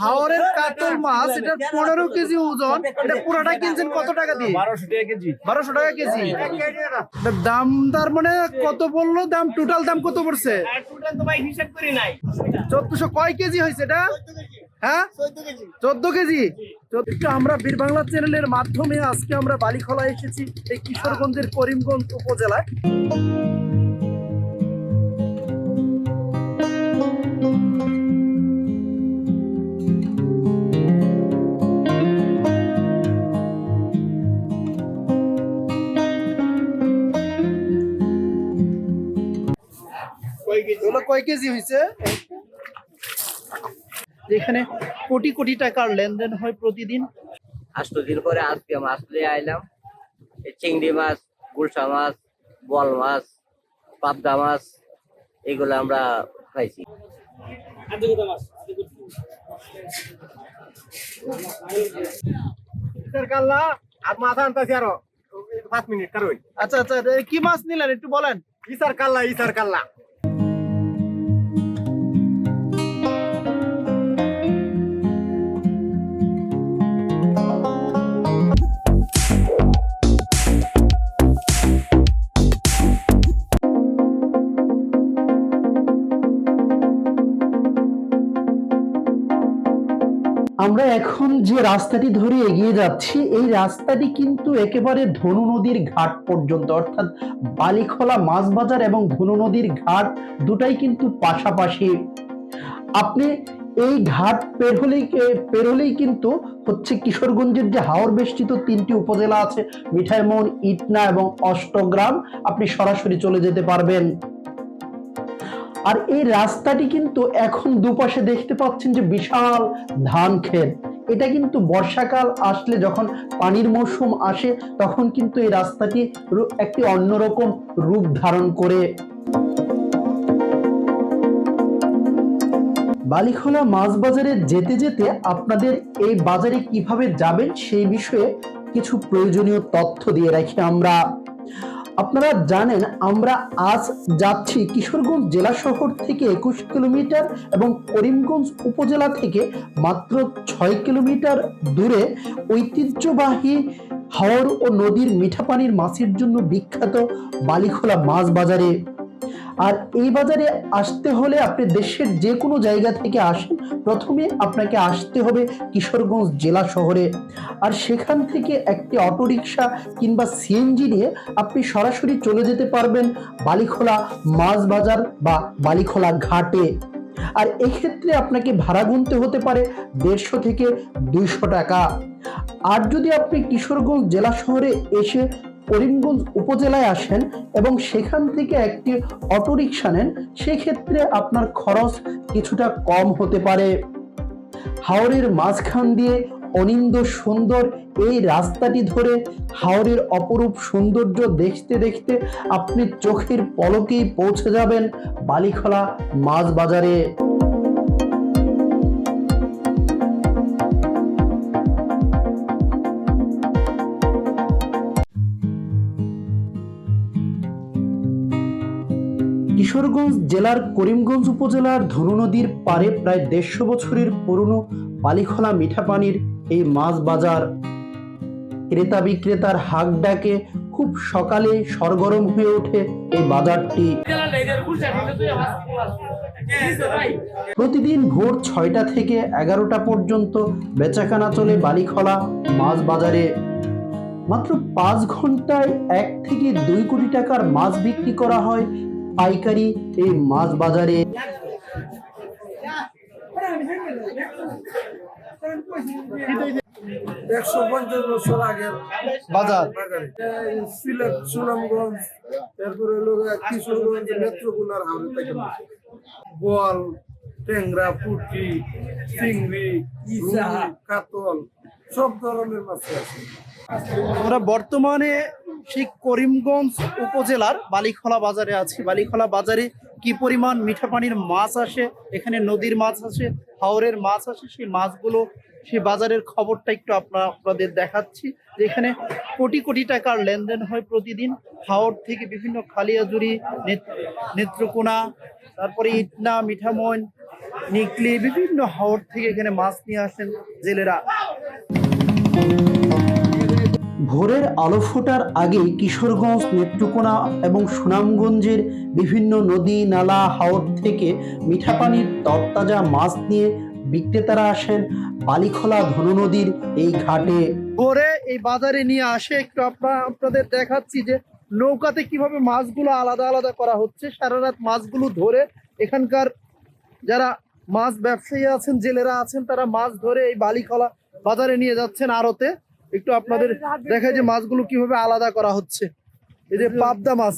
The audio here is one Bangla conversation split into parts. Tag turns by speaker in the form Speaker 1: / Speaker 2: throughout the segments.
Speaker 1: হাওরের কাতল মাছ এটা পনেরো কেজি ওজন এটা পুরোটা কিনছেন কত টাকা দিয়ে?
Speaker 2: বারোশো টাকা কেজি।
Speaker 1: বারোশো টাকা কেজি। দাম তার মানে কত বলল? দাম টোটাল দাম কত পড়ছে?
Speaker 2: আর টোটাল তো ভাই হিসাব করি নাই।
Speaker 1: চোদ্দশো কয় কেজি হয়েছে এটা? হ্যাঁ? চোদ্দ কেজি? চোদ্দ আমরা বীর বাংলা চ্যানেলের মাধ্যমে আজকে আমরা বালিখলা এসেছি এই কিশোরগঞ্জের করিমগঞ্জ উপজেলায়। এগুলো কয় কেজি হয়েছে যেখানে কোটি কোটি টাকার লেনদেন হয় প্রতিদিন।
Speaker 3: আষ্ট দিন পরে আজকে মাছ নিয়ে আইলাম। চিংড়ি মাছ গুলশা মাছ বল মাছ পাবদা মাছ এগুলো আমরা খাইছি।
Speaker 2: আর মাথা আনতেছি আরও। পাঁচ মিনিট কারণ।
Speaker 1: আচ্ছা আচ্ছা কি মাছ নিলেন একটু বলেন?
Speaker 2: ইসার কাল্লা ইসার কাল্লা।
Speaker 1: যে রাস্তাটি ধরে এগিয়ে যাচ্ছি, এই রাস্তাটি কিন্তু একেবারে ধনু নদীর ঘাট পর্যন্ত, অর্থাৎ বালিখোলা মাছ বাজার এবং ধনু নদীর ঘাট দুটাই কিন্তু পাশাপাশি। আপনি এই ঘাট পের হলেই পের হলেই কিন্তু হচ্ছে কিশোরগঞ্জের যে হাওর বেষ্টিত তিনটি উপজেলা আছে মিঠাইমন ইটনা এবং অষ্টগ্রাম, আপনি সরাসরি চলে যেতে পারবেন। আর এই রাস্তাটি কিন্তু এখন দুপাশে দেখতে পাচ্ছেন যে বিশাল ধান ক্ষেত এটা কিন্তু বর্ষাকাল আসলে যখন পানির মৌসুম আসে, তখন কিন্তু এই রাস্তাটি একটি অন্যরকম রূপ ধারণ করে। বালিখোলা মাছ বাজারে যেতে যেতে আপনাদের এই বাজারে কীভাবে যাবেন সেই বিষয়ে কিছু প্রয়োজনীয় তথ্য দিয়ে রাখি আমরা। আপনারা জানেন, আমরা আজ যাচ্ছি কিশোরগঞ্জ জেলা শহর থেকে একুশ কিলোমিটার এবং করিমগঞ্জ উপজেলা থেকে মাত্র ছয় কিলোমিটার দূরে ঐতিহ্যবাহী হাওর ও নদীর মিঠা পানির মাছের জন্য বিখ্যাত বালিখোলা মাছ বাজারে আর এই বাজারে আসতে হলে আপনি দেশের যে কোনো জায়গা থেকে আসেন। প্রথমে আপনাকে আসতে হবে কিশোরগঞ্জ জেলা শহরে। আর সেখান থেকে একটি অটোরিকশা কিংবা সিএনজি নিয়ে আপনি সরাসরি চলে যেতে পারবেন বালিখোলা মাছ বাজার বা বালিখোলা ঘাটে। আর এক্ষেত্রে আপনাকে ভাড়া গুনতে হতে পারে দেড়শো থেকে দুইশো টাকা। আর যদি আপনি কিশোরগঞ্জ জেলা শহরে এসে করিমগঞ্জ উপজেলায় আসেন এবং সেখান থেকে একটি অটোরিকশা নেন, সেক্ষেত্রে আপনার খরচ কিছুটা কম হতে পারে। হাওরের মাঝখান দিয়ে অনিন্দ সুন্দর এই রাস্তাটি ধরে হাওরের অপরূপ সৌন্দর্য দেখতে দেখতে আপনি চোখের পলকেই পৌঁছে যাবেন বালিখলা মাছ বাজারে। কিশোরগঞ্জ জেলার করিমগঞ্জ উপজেলার ধনু নদীর পারে প্রায় দেড়শো বছরের পুরনো বালিখোলা মিঠা পানির এই মাছ বাজার। ক্রেতা বিক্রেতার হাক ডাকে খুব সকালে সরগরম হয়ে ওঠে এই বাজারটি। প্রতিদিন ভোর ছয়টা থেকে এগারোটা পর্যন্ত বেচাকেনা চলে বালিখলা মাছ বাজারে। মাত্র পাঁচ ঘন্টায় এক থেকে দুই কোটি টাকার মাছ বিক্রি করা হয় পাইকারি এই মাছ বাজারে।
Speaker 4: একশো পঞ্চাশ বছর আগের
Speaker 1: বাজার।
Speaker 4: সিলেট সুনামগঞ্জ তারপরে কিশোরগঞ্জ নেত্রকোনার হাওড়ে থেকে মাছ। বোয়াল ট্যাংরা পুঁটি চিংড়ি কাতল সব ধরনের মাছ আছে।
Speaker 1: আমরা বর্তমানে সেই করিমগঞ্জ উপজেলার বালিখলা বাজারে আছি। বালিখলা বাজারে কি পরিমাণ মিঠা পানির মাছ আসে? এখানে নদীর মাছ আসে, হাওরের মাছ আসে, সেই মাছগুলো সেই বাজারের খবরটা একটু আপনার আপনাদের দেখাচ্ছি। যে এখানে কোটি কোটি টাকার লেনদেন হয় প্রতিদিন। হাওর থেকে বিভিন্ন খালিয়াজুরি নেত- নেত্রকোনা, তারপরে ইটনা, মিঠামইন,
Speaker 5: নিকলি, বিভিন্ন হাওর থেকে এখানে মাছ নিয়ে আসেন জেলেরা।
Speaker 1: ভোরের আলো ফোটার আগেই কিশোরগঞ্জ, নেত্রকোনা এবং সুনামগঞ্জের বিভিন্ন নদী, নালা, হাওর থেকে মিঠা পানির তরতাজা মাছ নিয়ে বিক্রেতারা আসেন বালিখোলা ধনু নদীর এই ঘাটে।
Speaker 5: ভোরে এই বাজারে নিয়ে আসে একটু আপনার আপনাদের দেখাচ্ছি যে নৌকাতে কীভাবে মাছগুলো আলাদা আলাদা করা হচ্ছে। সারা রাত মাছগুলো ধরে এখানকার যারা মাছ ব্যবসায়ী আছেন, জেলেরা আছেন, তারা মাছ ধরে এই বালিখলা বাজারে নিয়ে যাচ্ছেন আড়তে। একটু আপনাদের দেখায় যে মাছগুলো কীভাবে আলাদা করা হচ্ছে। এই যে পাবদা মাছ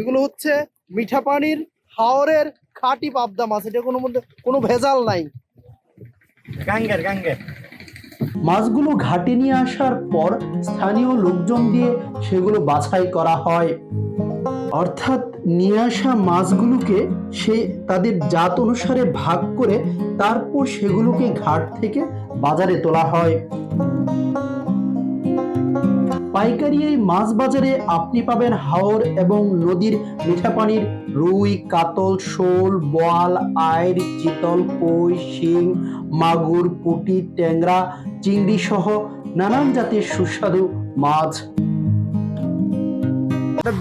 Speaker 5: এগুলো হচ্ছে মিঠা পানির হাওরের খাঁটি পাবদা মাছ। এটা কোনো মধ্যে কোনো ভেজাল নাই।
Speaker 2: গাঙ্গের গাঙ্গের।
Speaker 1: মাছগুলো ঘাটে নিয়ে আসার পর স্থানীয় লোকজন দিয়ে সেগুলো বাছাই করা হয়। অর্থাৎ নিয়ে আসা মাছগুলোকে সে তাদের জাত অনুসারে ভাগ করে তারপর সেগুলোকে ঘাট থেকে বাজারে তোলা হয়। পাইকারি এই মাছ বাজারে আপনি পাবেন হাওর এবং নদীর মিঠা পানির রুই কাতল শোল বোয়াল আইর চিতল কই শিং মাগুর পুঁটি ট্যাংরা চিংড়ি সহ নানান জাতের সুস্বাদু মাছ।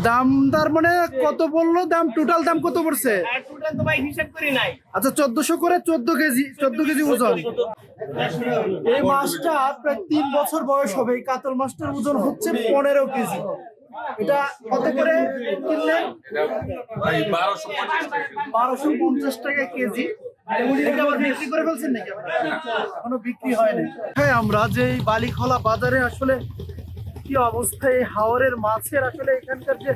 Speaker 5: দাম তার মানে কত বলল? দাম টোটাল দাম কত পড়ছে?
Speaker 2: টোটাল তো ভাই হিসাব করি নাই।
Speaker 5: আচ্ছা চোদ্দশো করে চোদ্দ কেজি চোদ্দ কেজি ওজন। এই মাছটা প্রায় তিন বছর বয়স হবে। এই কাতল মাছটার ওজন হচ্ছে পনেরো কেজি। এটা কত করে কিনলেন বারোশো পঞ্চাশ টাকা। কেজি। হ্যাঁ আমরা যে বালিখলা বাজারে আসলে কি অবস্থায় এই হাওরের মাছের আসলে এখানকার যে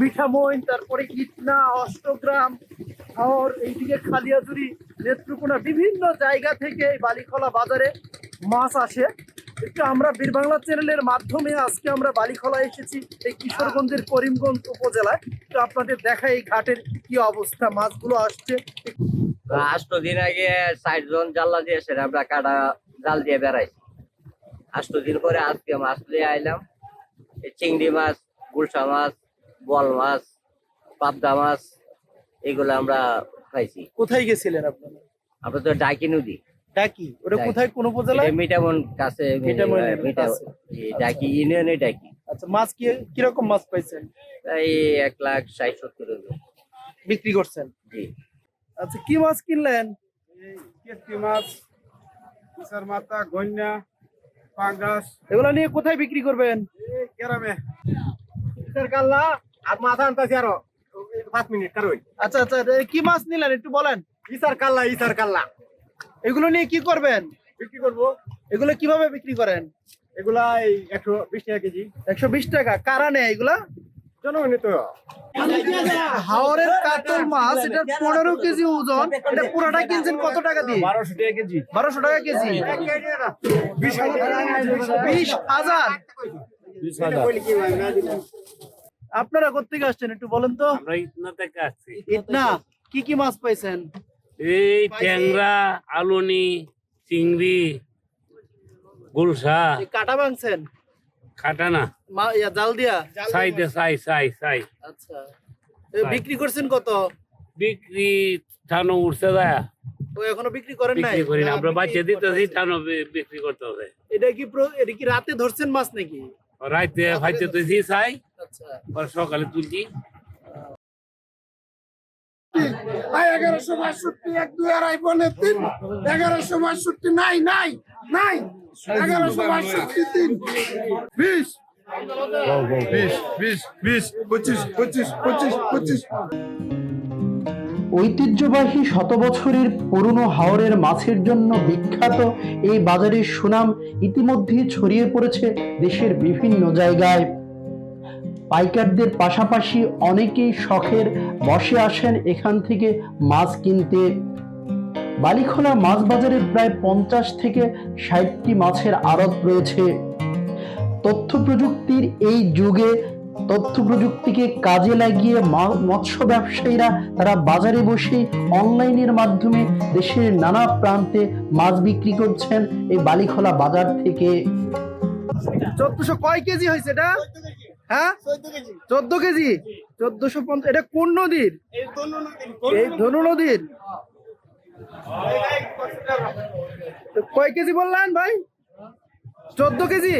Speaker 5: মিঠামইন তারপরে ইটনা অষ্টগ্রাম হাওর এইদিকে খালিয়াজুরি, নেত্রকোনা, বিভিন্ন জায়গা থেকে এই বালিখলা বাজারে মাছ আসে। একটু আমরা বীরবাংলা চ্যানেলের মাধ্যমে আজকে আমরা বালিখলা এসেছি, এই কিশোরগঞ্জের করিমগঞ্জ উপজেলায়। তো আপনাদের দেখা এই ঘাটের কি অবস্থা, মাছগুলো আসছে।
Speaker 3: আষ্ট দিন আগে ষাট জন জাল্লা দিয়েছেন আমরা কাটা জাল দিয়ে বেড়াইছি। আষ্ট দিন পরে আজকে মাছ নিয়ে আইলাম। চিংড়ি মাছ, গুলশা মাছ, বল মাছ, পাবদা মাছ এগুলো আমরা খাইছি
Speaker 5: কোথায় গেছিলেন আপনারা
Speaker 3: আমরা তো ডাকি নদী।
Speaker 5: ডাকি ওটা কোথায়? কোন উপজেলায়?
Speaker 3: এটা মিঠামন কাছে। জি, ডাকি ইউনিয়নে ডাকি
Speaker 5: আচ্ছা মাছ কি কীরকম মাছ পাইছেন?
Speaker 3: এই এক লাখ ষাট সত্তর
Speaker 5: বিক্রি করছেন?
Speaker 3: জি।
Speaker 5: আচ্ছা কি মাছ কিনলেন?
Speaker 4: কেটকি মাছ কিসার মাথা গন্যা পাঙ্গাস।
Speaker 5: এগুলো নিয়ে কোথায় বিক্রি করবেন?
Speaker 4: গ্রামে।
Speaker 2: ইসার কাল্লা আর মাথা আনতাছি আরও। পাঁচ মিনিট কারোই।
Speaker 5: আচ্ছা আচ্ছা কি মাছ নিলেন একটু বলেন?
Speaker 2: ইসার কাল্লা ইসার কাল্লা।
Speaker 5: এগুলো নিয়ে কি করবেন?
Speaker 2: বিক্রি করব।
Speaker 5: এগুলো কীভাবে বিক্রি করেন?
Speaker 2: এগুলা এই একশো বিশ টাকা কেজি।
Speaker 5: একশো বিশ টাকা কারা নেয় এগুলা? হাওরের কাতল মাছ এটা পনেরো কেজি ওজন এটা পুরোটা কিনছেন কত টাকা দিয়ে?
Speaker 2: বারোশো টাকা কেজি।
Speaker 5: বারোশো টাকা কেজি।
Speaker 2: বিশ
Speaker 5: বিশ হাজার। আপনারা কোথেকে আসছেন একটু বলেন তো?
Speaker 6: আমরা ইতনা থেকে আসছি
Speaker 5: ইটনা কি কি মাছ পাইছেন?
Speaker 6: এই ট্যাংরা আলুনি চিংড়ি গুলশা।
Speaker 5: কাটা ভাঙছেন?
Speaker 6: খাটা না।
Speaker 5: মা- ইয়া, জাল দিয়া?
Speaker 6: সাইতে সাই সাই সাই
Speaker 5: আচ্ছা। বিক্রি করছেন কত?
Speaker 6: বিক্রি টানো উঠছে যায়
Speaker 5: ও এখনও বিক্রি করেন নাই?
Speaker 6: বিক্রি করি না আমরা বাচ্চা দিতেছি টানো বিক্রি করতে হবে।
Speaker 5: এটা কি প্র- এটা কি রাতে ধরছেন মাছ নাকি?
Speaker 6: রাইতে ফাইতে তুই চাই
Speaker 5: আচ্ছা।
Speaker 6: আর সকালে তুলছি।
Speaker 4: আই এগারোশো বাষট্টি এক দুই আড়াই পনে তিন। এগারোশো বাষট্টি নাই নাই নাই। এগারোশো বাষট্টি তিন। বিশ। বিশ বিশ বিশ পঁচিশ পঁচিশ পঁচিশ পঁচিশ।
Speaker 1: ঐতিহ্যবাহী শত বছরের পুরনো হাওরের মাছের জন্য বিখ্যাত এই বাজারের সুনাম ইতিমধ্যে ছড়িয়ে পড়েছে দেশের বিভিন্ন জায়গায়। পাইকারদের পাশাপাশি অনেকেই শখের বসে আসেন এখান থেকে মাছ কিনতে। বালিখোলা মাছ বাজারে প্রায় পঞ্চাশ থেকে ষাটটি মাছের আড়ত রয়েছে। তথ্য প্রযুক্তির এই যুগে তথ্য প্রযুক্তিকে কাজে লাগিয়ে মৎস্য ব্যবসায়ীরা তারা বাজারে বসে অনলাইনের মাধ্যমে দেশের নানা প্রান্তে মাছ বিক্রি করছেন এই বালিখোলা বাজার থেকে।
Speaker 5: চোদ্দশো কয় কেজি হয়েছে এটা? হ্যাঁ? চোদ্দ কেজি? চোদ্দশো পঞ্চাশ এটা কোন নদীর? এই ধনু নদীর। কয় কেজি বললেন ভাই? চোদ্দ কেজি?